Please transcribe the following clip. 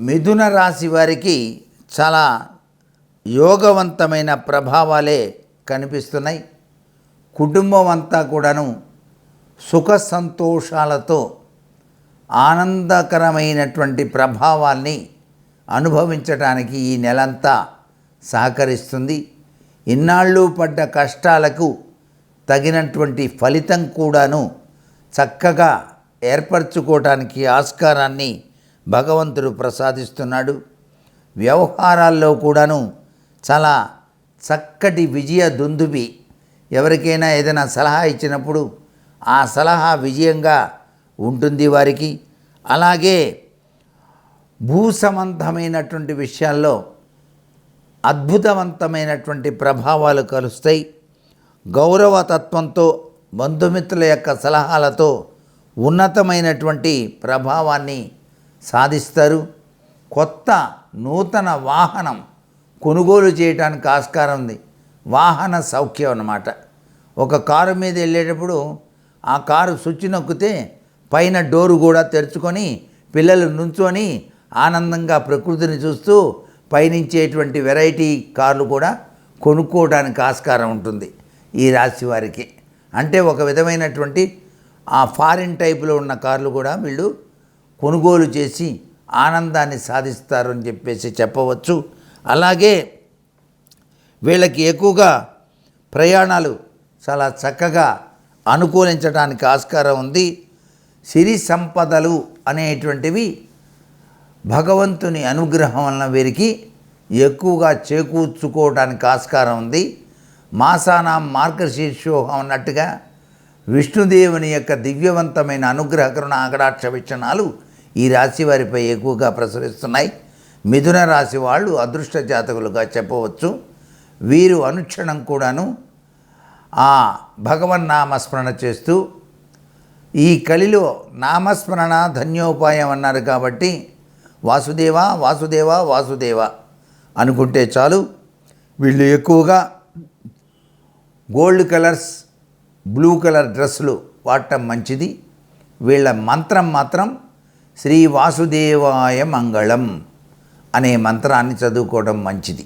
మిథున రాశి వారికి చాలా యోగవంతమైన ప్రభావాలే కనిపిస్తున్నాయి. కుటుంబం అంతా కూడాను సుఖ సంతోషాలతో ఆనందకరమైనటువంటి ప్రభావాల్ని అనుభవించడానికి ఈ నెలంతా సహకరిస్తుంది. ఇన్నాళ్ళు పడ్డ కష్టాలకు తగినటువంటి ఫలితం కూడాను చక్కగా ఏర్పరచుకోవటానికి ఆస్కారాన్ని భగవంతుడు ప్రసాదిస్తున్నాడు. వ్యవహారాల్లో కూడాను చాలా చక్కటి విజయ దుందుబి. ఎవరికైనా ఏదైనా సలహా ఇచ్చినప్పుడు ఆ సలహా విజయంగా ఉంటుంది వారికి. అలాగే భూ సంబంధమైనటువంటి విషయాల్లో అద్భుతవంతమైనటువంటి ప్రభావాలు కలుస్తాయి. గౌరవతత్వంతో బంధుమిత్రుల యొక్క సలహాలతో ఉన్నతమైనటువంటి ప్రభావాన్ని సాధిస్తారు. కొత్త నూతన వాహనం కొనుగోలు చేయడానికి ఆస్కారం ఉంది. వాహన సౌఖ్యం అన్నమాట. ఒక కారు మీద వెళ్ళేటప్పుడు ఆ కారు స్విచ్ నొక్కితే పైన డోరు కూడా తెరుచుకొని పిల్లలు నుంచొని ఆనందంగా ప్రకృతిని చూస్తూ పయనించేటువంటి వెరైటీ కార్లు కూడా కొనుక్కోవడానికి ఆస్కారం ఉంటుంది ఈ రాశి వారికి. అంటే ఒక విధమైనటువంటి ఆ ఫారిన్ టైపులో ఉన్న కార్లు కూడా వీళ్ళు కొనుగోలు చేసి ఆనందాన్ని సాధిస్తారు అని చెప్పేసి చెప్పవచ్చు. అలాగే వీళ్ళకి ఎక్కువగా ప్రయాణాలు చాలా చక్కగా అనుకూలించడానికి ఆస్కారం ఉంది. సిరి సంపదలు అనేటువంటివి భగవంతుని అనుగ్రహం వలన వీరికి ఎక్కువగా చేకూర్చుకోవడానికి ఆస్కారం ఉంది. మాసానాం మార్గశీర్షోహం అన్నట్టుగా విష్ణుదేవుని యొక్క దివ్యవంతమైన అనుగ్రహ కరుణ ఆగడాక్ష విక్షణాలు ఈ రాశి వారిపై ఎక్కువగా ప్రసరిస్తున్నాయి. మిథున రాశి వాళ్ళు అదృష్ట జాతకులుగా చెప్పవచ్చు. వీరు అనుక్షణం కూడాను ఆ భగవన్నామస్మరణ చేస్తూ ఈ కలిలో నామస్మరణ ధన్యోపాయం అన్నారు కాబట్టి వాసుదేవ వాసుదేవ వాసుదేవ అనుకుంటే చాలు. వీళ్ళు ఎక్కువగా గోల్డ్ కలర్స్ బ్లూ కలర్ డ్రెస్సులు వాడటం మంచిది. వీళ్ళ మంత్రం మాత్రం శ్రీ వాసుదేవాయ మంగళం అనే మంత్రాన్ని చదువుకోవడం మంచిది.